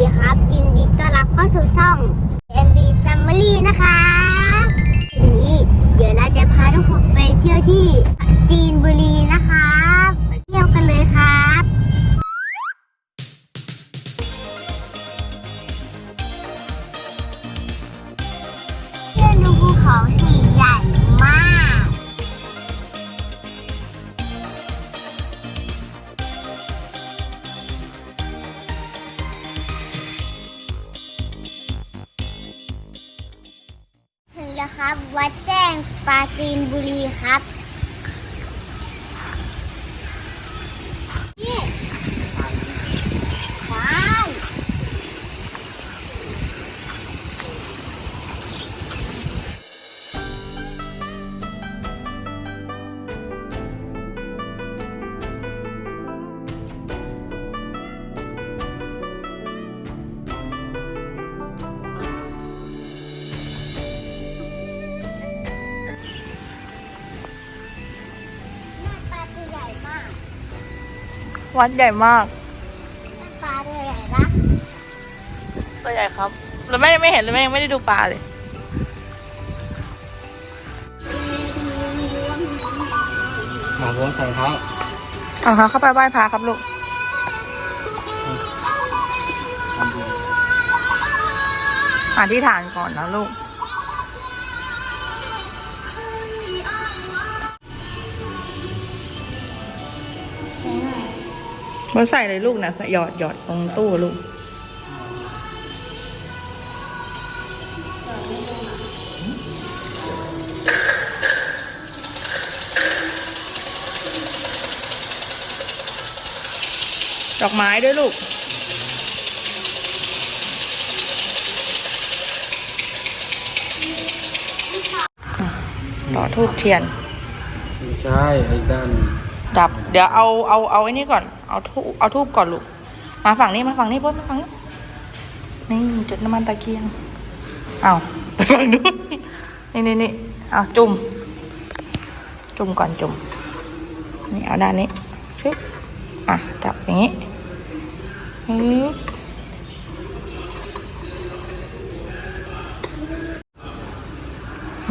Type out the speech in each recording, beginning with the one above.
ดีครับยินดีต้อนรับเข้าสู่ช่อง MB Family นะคะวันนี้เดี๋ยวเราจะพาทุกคนไปเที่ยวที่จีนบุรีนะคะ ไปเที่ยวกันเลยค่ะ วัดใหญ่มากหน้าปลาตัวใหญ่ปะตัวใหญ่ครับเราไม่ไม่เห็นเลยแม่ยังไม่ได้ดูปลาเลยหมาล้วงใส่เท้าเอาค่ะเข้าไปไหว้พระครับลูก ทำดี อธิษฐานก่อนนะลูก เราใส่เลยลูกนะหยอดหยอดตรงตู้ลูกดอกไม้ด้วยลูก ต่อทูบเทียน ไม่ใช่ไอ้ด้าน ดับ เดี๋ยวเอาเอาเอาไอ้นี่ก่อน เอาทูบเอาทูบก่อนลูก มาฝั่งนี้มาฝั่งนี้พ่อมาฝั่งนี้ นี่จุดน้ำมันตะเกียง เอาไปฝั่งนู้นนี่นี่นี่เอาจุ่ม จุ่มก่อนจุ่ม นี่เอาด้านนี้ชึบอะจับอย่างนี้ฮึบ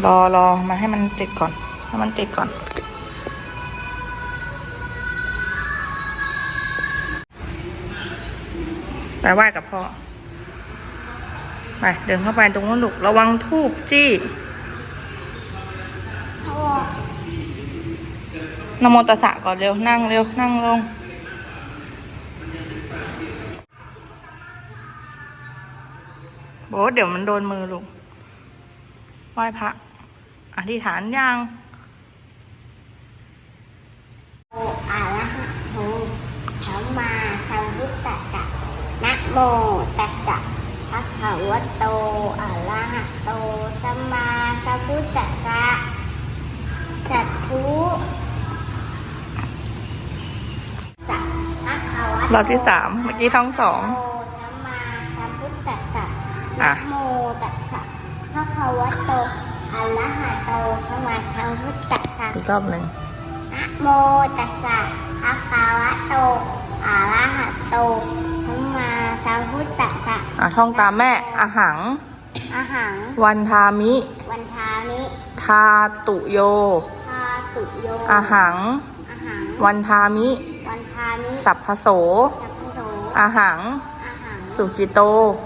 รอรอมาให้มันติดก่อน ให้มันติดก่อน ไปไหว้กับพ่อ ไป เดินเข้าไปตรงนู้นลูกระวังทูบจี้นโมตัสสะก่อนเร็ว นั่งเร็ว นั่งลง โบเดี๋ยวมันโดนมือลูกไหว้พระอธิษฐานยัง โออะระหะโตสัมมาสัมพุทธัสสะนะ โมตัสสะภะคะวะโตอะระหะโตสัมมาสัมพุทธัสสะสัทธุสัพพะคะวะโตรอบที่สามเมื่อกี้ท้องสอง โตสัมมาสัมพุทธัสสะอะ นะโมตัสสะภะคะวะโตอะระหะโตสัมมาสัมพุทธัสสะ อีกรอบหนึ่งนะโมตัสสะภะคะวะโตอะระหะโต สัมมาสัมพุทธัสสะอะท่องตามแม่อาหังอาหัง วันทามิ วันทามิทาตุโย ทาสุโยอาหังอาหัง วันทามิ วันทามิสัพพโส สัพพโสอาหังอาหัง สุกิโต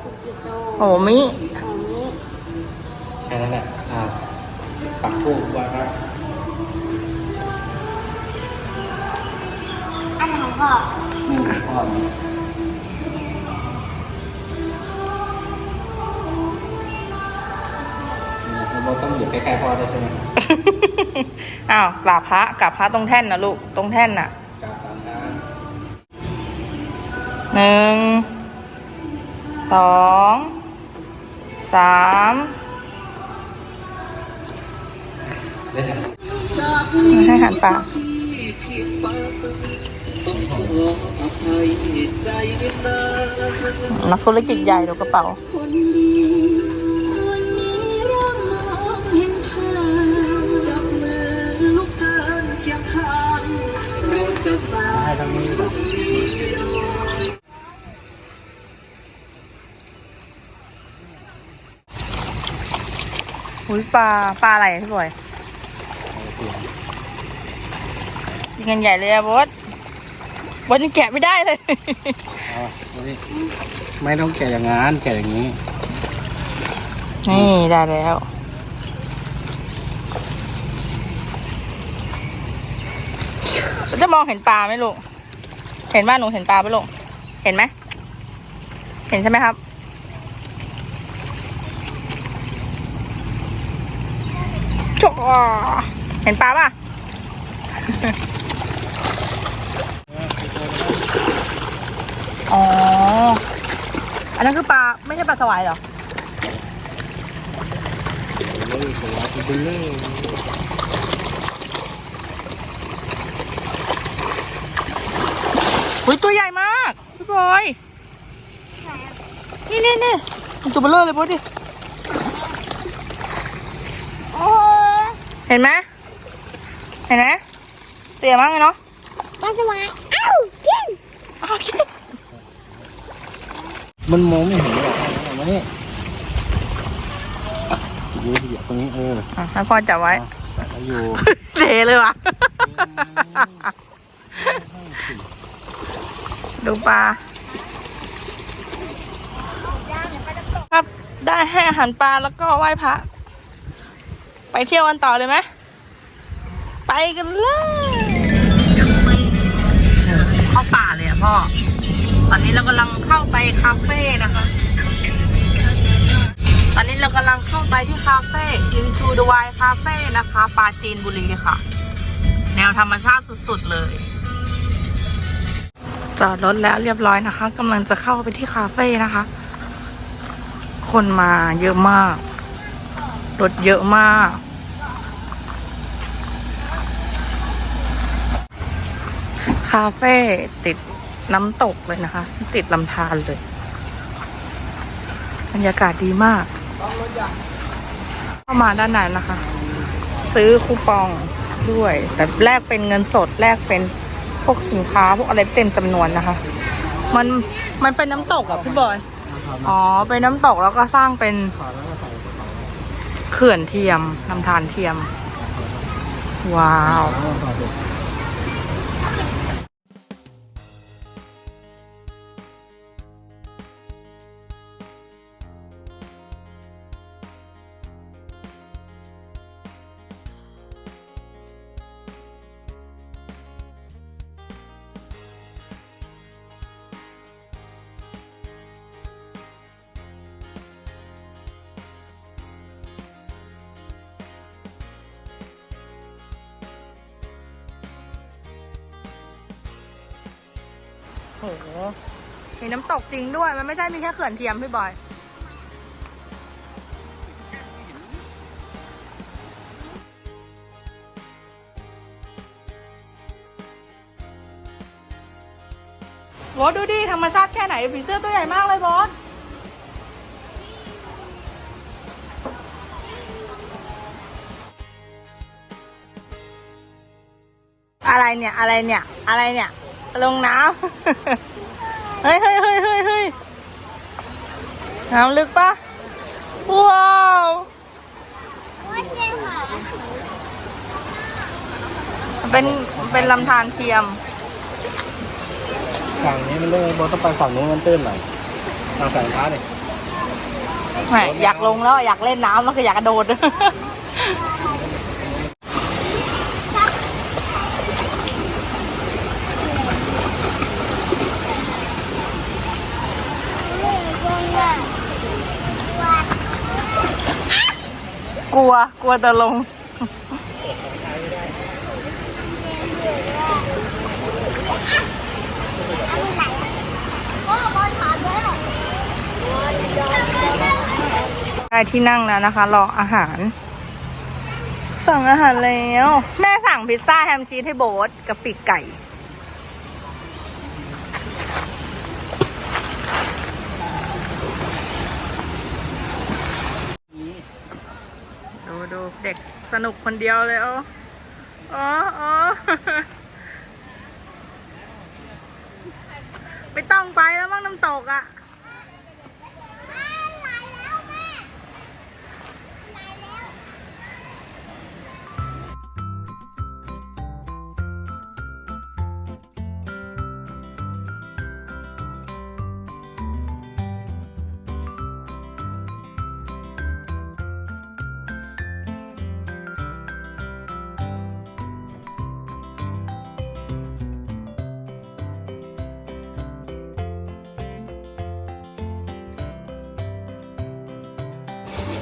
สุกิโตโหมิ โหมิ แค่นั้นแหละอ่าปักทูบไหว้พระอันไหนของพ่อ นี่พ่อ เราต้องอยู่ใกล้ๆพ่อได้ใช่ไหมอ้าวกราบพระกราบพระตรงแท่นนะลูก ตรงแท่นน่ะกราบสามครั้งหนึ่ง สอง สามได้ใช่ไหมให้หันปากนักธุรกิจใหญ่ดูกระเป๋า ทางนี้หุยปลาปลาอะไรอะพี่บอยยิงกันใหญ่เลยอะบอสบอสยังแกะไม่ได้เลยไม่ต้องแกะอย่างงันแกะอย่างนี้ นี่ได้แล้ว จะมองเห็นปลาไหมลูก เห็นว่าหนูเห็นปลาไหมลูกเห็นไหม เห็นใช่ไหมครับ จกอะเห็นปลาป่ะ อ๋อ อันนั้นคือปลา ไม่ใช่ปลาสวายเหรอ เฮ้ยสวยคุณเบลเล อร์อุ้ยตัวใหญ่มากพี่บอยนี่นี่นี่มันตัวเบลเลอร์เลยบอสดิโอ้ยเห็นไหมเห็นไหมตัวใหญ่มากเลยเนาะปลาสวายเอ้ากินอ้าวคิดมันมองไม่เห็นหรอกเอามานี่ยืนเหยียบตรงนี้เอออะให้พ่อจับไว้ใส่ไว้อยู่เทเลยว่ะ ดูปลา ครับ ได้ให้อาหารปลาแล้วก็ไหว้พระ ไปเที่ยวกันต่อเลยไหม ไปกันเลยเข้าป่าเลยอะพ่อ ตอนนี้เรากำลังเข้าไปคาเฟ่นะคะ ตอนนี้เรากำลังเข้าไปที่คาเฟ่ Into the Wild Cafe นะคะปราจีนบุรีค่ะ แนวธรรมชาติสุดๆเลย จอดรถแล้วเรียบร้อยนะคะกำลังจะเข้าไปที่คาเฟ่นะคะ คนมาเยอะมาก รถเยอะมาก คาเฟ่ติดน้ำตกเลยนะคะ ติดลำธารเลย บรรยากาศดีมาก เข้ามาด้านในนะคะ ซื้อคูปองด้วย แต่แลกเป็นเงินสดแลกเป็น พวกสินค้าพวกอะไรเต็มจำนวนนะคะ มันมันเป็นน้ำตกอะพี่บอย อ๋อ เป็นน้ำตกแล้วก็สร้างเป็นเขื่อนเทียมลำธารเทียม ว้าว โห มีน้ำตกจริงด้วย มันไม่ใช่มีแค่เขื่อนเทียมพี่บอยบอสดูดิ ธรรมชาติแค่ไหนผีเสื้อตัวใหญ่มากเลยบอสอะไรเนี่ย อะไรเนี่ย อะไรเนี่ย ลงน้ำ เฮ้ยเฮ้ยเฮ้ยเฮ้ยเฮ้ยน้ำลึกปะว้าวว่าเจ๊หมาเป็นเป็นลำธารเทียม ฝั่งนี้มันเรื่องบอลต้องไปฝั่งนู้นมันตื้นหน่อยทางฝั่งท้าเนี่ยแหมอยากลงแล้วอยากเล่นน้ำแล้วก็อยากกระโดด กลัว กลัวจะลง ได้ที่นั่งแล้วนะคะ รออาหาร สั่งอาหารแล้ว แม่สั่งพิซซ่าแฮมชีสให้โบ๊ทกับปีกไก่ ดูดู เด็กสนุกคนเดียวเลยอ๋ออ๋อไม่ต้องไปแล้วมั้งน้ำตกอะ่ะ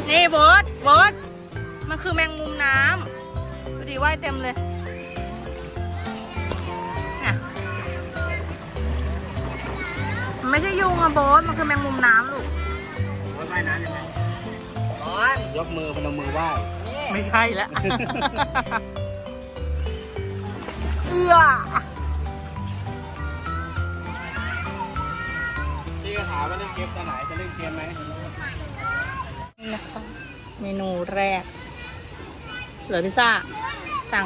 นี่โบทโบทมันคือแมงมุมน้ำดูดิว่ายเต็มเลยเนี่ยมันไม่ใช่ยุงอะโบทมันคือแมงมุมน้ำลูกว่ายน้ำยังไงยกมือพนมมือไหว้ไม่ใช่แล้วเอื้อพี่ก็ถามว่าเล่นเกมตอนไหนจะเล่นเกมไหมนี่นะคะ เมนูแรก เหลือพิซซ่า สั่ง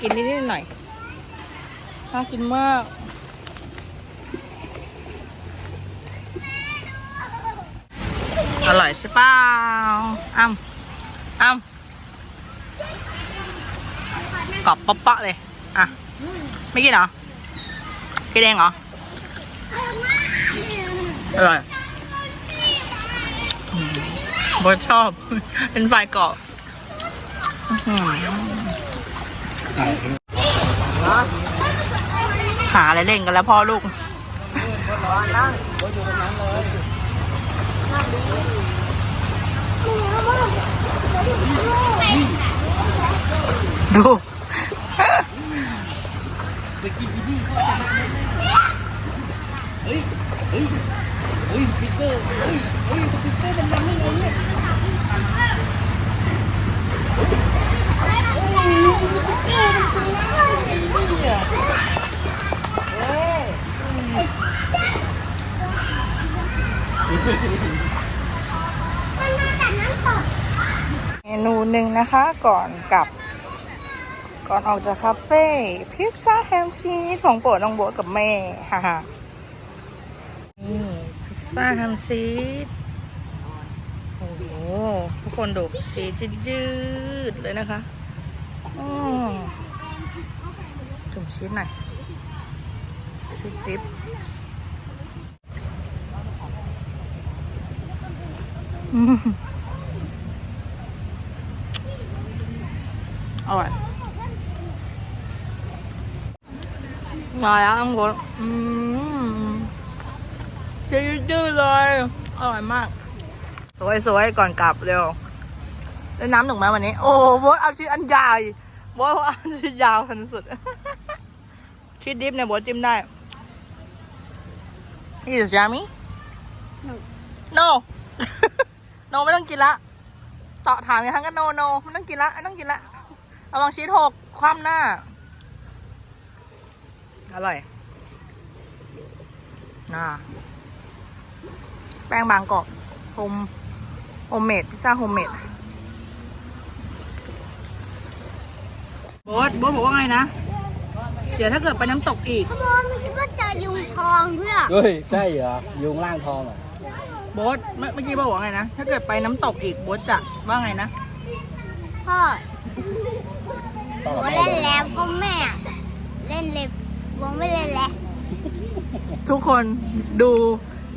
กินนิดๆหน่อยๆน่ากินมาก อร่อยใช่เปล่าอ้ำอ้ำกรอบเปาะๆเลย อะ ไม่กินเหรอ กินเองเหรอ อร่อยอืม บชอบ เป็นไฟกรอบอื้อหือไก่หาอะไรเล่นกันแล้วพ่อลูกดู ไปกินพี่พี่เขาจะนั่งเล่นเฮ้ย เฮ้ย เฮ้ยสปิกเกอร์ เฮ้ย เฮ้ยสปิกเกอร์มันทำได้ไงเนี่ย เมนูห นะคะก่อนกลับ ก่อนออกจากคาเฟ่พิซซ่าแฮมชีสของโปรดน้องโบ๊ทกับแม่ฮ่าฮ่านี่พิซซ่าแฮมชีสโอ้โหทุกคนดูชีสยืดเลยนะคะอืมจุ่มชีสหน่อยชีสดิบอืม อร่อยมาแล้วทุกคนอืมจืดๆเลย อร่อยมาก สวยๆ ก่อนกลับเร็วเล่นน้ำหนึ่งไหมวันนี้ โอ้โหโบทเอาชิ้นอันใหญ่โบทเอาชิ้นยาวพันสุดชีสดิฟเนี่ยโบทจิ้มได้นี่ is yummy no no ไม่ต้องกินละต่อถามอย่างนั้นก็ no no ไม่ต้องกินละไม่ต้องกินละ ระวังชีสหกคว่ำหน้า อร่อยน่าแป้งบางกรอบโฮมโฮมเมดพิซซ่าโฮมเมดโบ๊ทโบ๊ทบอกว่าไงนะ เดี๋ยวถ้าเกิดไปน้ำตกอีกขโมยมันก็เจอยุงทองเพื่อ เฮ้ยใช่เหรอยุงล่างทองเหรอะโบ๊ทเมื่อเมื่อกี้โบ๊ทบอกว่าไงนะ ถ้าเกิดไปน้ำตกอีกโบ๊ทจะว่าไงนะ พ่อ ต้องวกับงแม่เล่นเลยแล้วก็แม่ เล่นเลยวงไม่เล่นแล้วทุกคนดู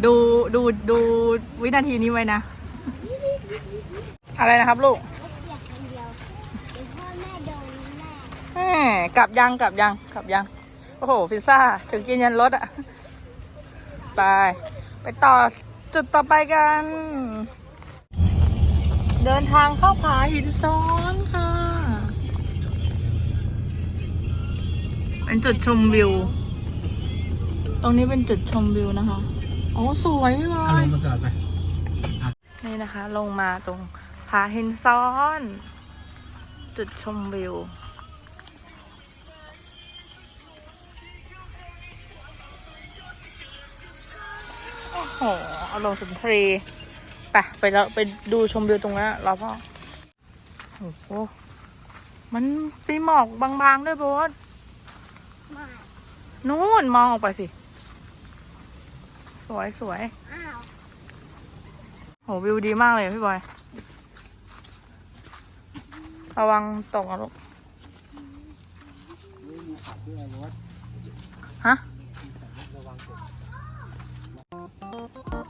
ดูดูดูวินาทีนี้ไว้นะ อะไรนะครับลูกอยากคนเดียวเดี๋ยวพ่อแม่โดนแม่แหมกลับยังกลับยังกลับยัง โอ้โห พิซซ่า ถึงกินยันรถอะไป ไปต่อจุดต่อไปกัน เดินทางเข้าผาหินซ้อนค่ะ เป็นจุดชมวิว ตรงนี้เป็นจุดชมวิวนะคะ โอ้สวยพี่บอเอาลยงมาก่อนไปนี่นะคะ ลงมาตรงผาหินซ้อน จุดชมวิว โอ้โหเอาลงสุนทรีไปไปแล้วไปดูชมวิวตรงนั้นรอพ่อ โอ้โห มันมีหมอกบางๆด้วยโบส มานู่นมองออกไปสิ สวยสวยอ้าวโหวิวดีมากเลยอะพี่บอย ระวังตกนะลูกฮะนิ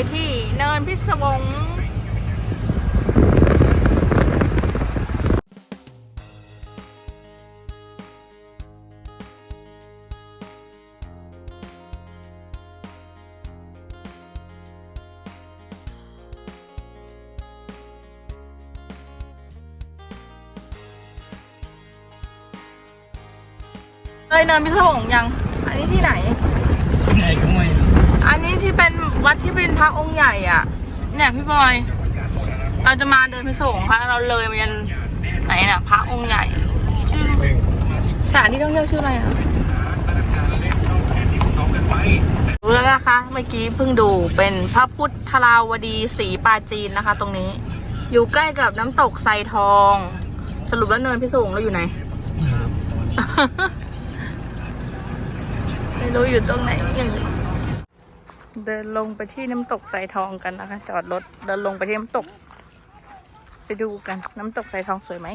ไปที่เนินพิศวงเลยเนินพิศวงยัง อันนี้ที่ไหน ที่ไหนก็ไม่ นนี้ที่เป็นวัดที่เป็นพระองค์ใหญ่อะ เนี่ยพี่บอย เราจะมาเดินไปส่งพระเราเลยมายันไหนน่ะ พระองค์ใหญ่ชื่อสถานที่ท่องเที่ยวชื่ออะไรอะรู้แล้วนะคะ เมื่อกี้เพิ่งดูเป็นพระพุทธราวดีศรีปาจีนนะคะ ตรงนี้ อยู่ใกล้กับน้ำตกไซทอง สรุปแล้วเนินพิศวงเราอยู่ไหน ไม่รู้อยู่ตรงไหนอย่างนี้ เดินลงไปที่น้ำตกสายทองกันนะคะ จอดรถเดินลงไปที่น้ำตก ไปดูกันน้ำตกสายทองสวยไหม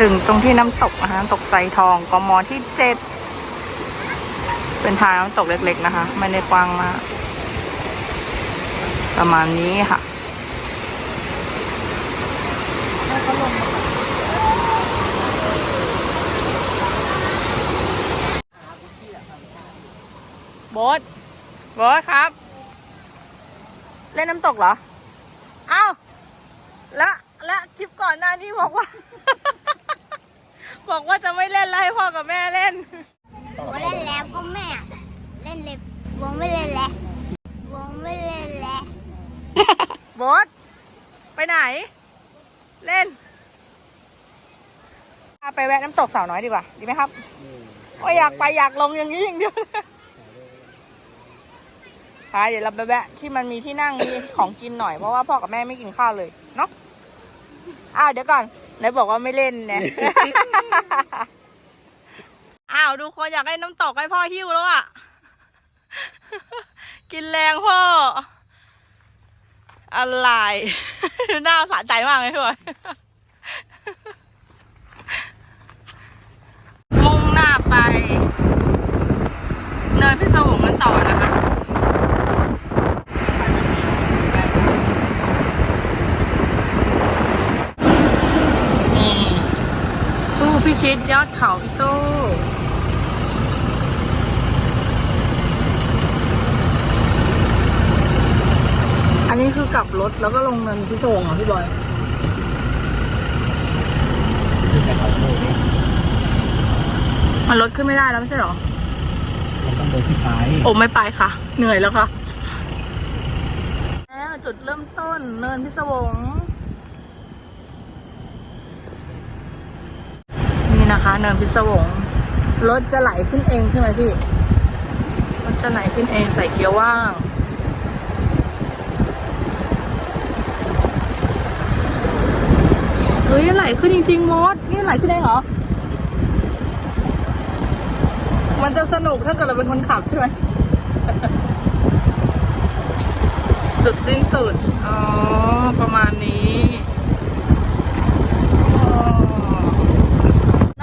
ถึงตรงที่น้ำตกนะคะน้ำตกสายทองกมที่เจ็ดเป็นทางน้ำตกเล็กๆนะคะ ไม่ได้กว้างมากประมาณนี้ค่ะ โบทโบทครับ เล่นน้ำตกเหรอ เอ้า แล้วแล้วคลิปก่อนหน้านี้บอกว่า บอกว่าจะไม่เล่นแล้วให้พ่อกับแม่เล่นวงเล่นแล้วก็แม่ เล่นเลยวงไม่เล่นแล้ววงไม่เล่นแล้วโบทไปไหน เล่นพาไปแวะน้ำตกสาวน้อยดีกว่า ดีไหมครับว่าอยากไปอยากลงอย่างนี้อย่างเดียว ไปเดี๋ยวเราไปแวะที่มันมีที่นั่งมีของกินหน่อยเพราะว่าพ่อกับแม่ไม่กินข้าวเลยเนาะอ้าวเดี๋ยวก่อนไหนบอกว่าไม่เล่นเนี่ย อ้าวดูคนอยากให้น้ำตกให้พ่อหิ้วแล้วอะ กินแรงพ่อ อะไร หน้าสะใจมากเลยพี่บอยมุ่งหน้าไป เนินพิศวงกันต่อนะคะ พิชิตยอดเขาอิโต้อันนี้คือกลับรถแล้วก็ลงเนินพิศวงเหรอพี่บอยที่ไปเขาโค้งเนี่ยมันรถขึ้นไม่ได้แล้วไม่ใช่เหรอมันต้องเดินที่ท้ายโอ้ไม่ไปค่ะ เหนื่อยแล้วค่ะ แล้วจุดเริ่มต้นเนินพิศวง นะคะ เนินพิศวงรถจะไหลขึ้นเองใช่ไหมพี่รถจะไหลขึ้นเองใส่เกียร์ว่างเฮ้ยไหลขึ้นจริงๆมดนี่ไหลขึ้นเองเหรอมันจะสนุกถ้าเกิดเราเป็นคนขับใช่ไหมจุดสิ้นสุด อ๋อ ประมาณนี้อ๋อ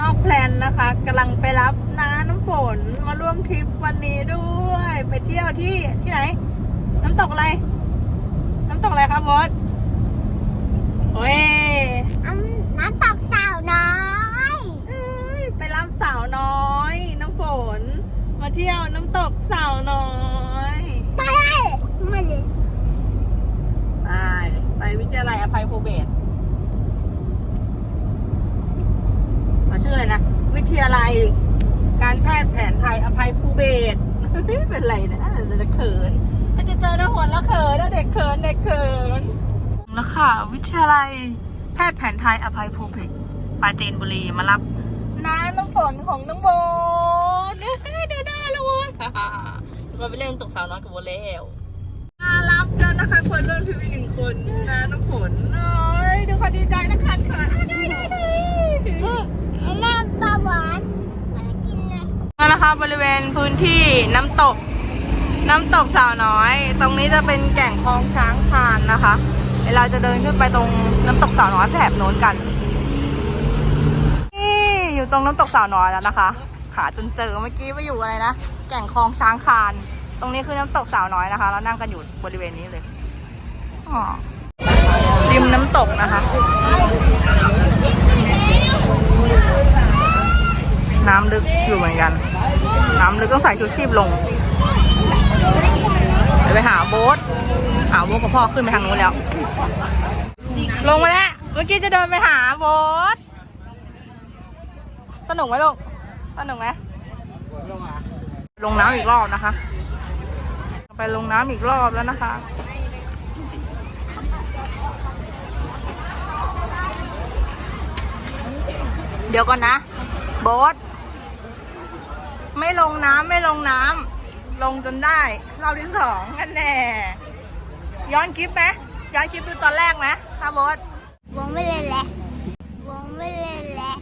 นอก แพลนนะคะกำลังไปรับน้าน้ำฝนมาร่วมทริปวันนี้ด้วย ไปเที่ยวที่ที่ไหน น้ำตกอะไร น้ำตกอะไรครับมดโอ้ยอันน้ำตกสาวน้อยเอ้ยไปรับสาวน้อย น้ำฝน มาเที่ยวน้ำตกสาวน้อยไปเลยมาเลยไปไปวิทยาลัยอภัยภูเบศรมา ชื่ออะไรนะ วิทยาลัย การแพทย์แผนไทยอภัยภูเบศเป็นไรนะจะเขินอาจจะเจอน้าฝนแล้วเขินนะเด็กเขินเด็กเขินแล้วค่ะ วิทยาลัยแพทย์แผนไทยอภัยภูเบศปาจีนบุรีมารับน้าน้ำฝนของน้องโบนเดี๋ยวได้แล้วเว้ยเราไปเล่นตกสาวน้อยกับโบแล้วมารับแล้วนะคะคนรุ่นพี่หนึ่งคนนะน้ำฝนเอ้ยดูความดีใจนะคะเขินอะได้ได้ได้ ปลาหวานมากินเลยนะคะบริเวณพื้นที่น้ำตก น้ำตกสาวน้อย ตรงนี้จะเป็นแก่งคลองช้างคานนะคะเดี๋ยวเราจะเดินขึ้นไปตรงน้ำตกสาวน้อยแถบโน้นกัน นี่อยู่ตรงน้ำตกสาวน้อยแล้วนะคะ หาจนเจอเมื่อกี้ไปอยู่อะไรนะ แก่งคลองช้างคาน ตรงนี้คือน้ำตกสาวน้อยนะคะ เรานั่งกันอยู่บริเวณนี้เลยอ๋อริมน้ำตกนะคะ น้ำลึกอยู่เห มือนกัน น้ำลึกต้องใส่ชูชีพลง เดี๋ยวไปหาโบ๊ทหาโบ๊ทกับพ่อขึ้นไปทางนู้นแล้ว ลงมาแล้ว เมื่อกี้จะเดินไปหาโบ๊ทสนุกไหมลูกสนุกไหมลงน้ำอีกรอบนะคะ ไปลงน้ำอีกรอบแล้วนะคะเดี๋ยวก่อนนะ โบ๊ท ไม่ลงน้ำไม่ลงน้ำลงจนได้รอบที่สองกันแน่ย้อนคลิปไหมย้อนคลิปดูตอนแรกไหมฮะบดวงไม่เล่นแล้ววงไม่เล่นแล้ว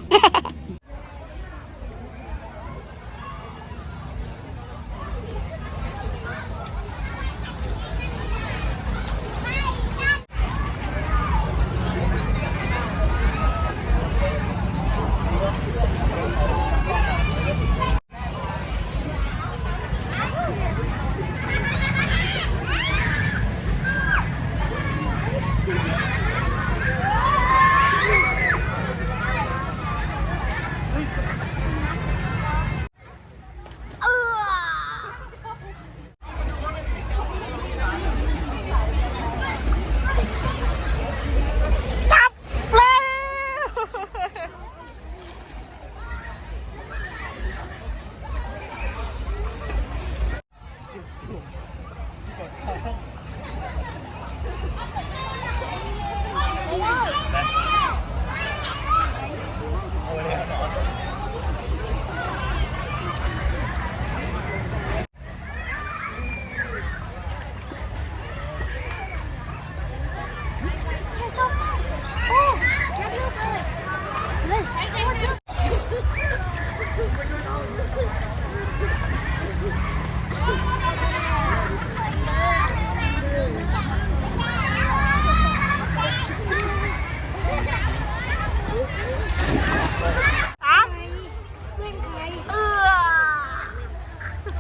เ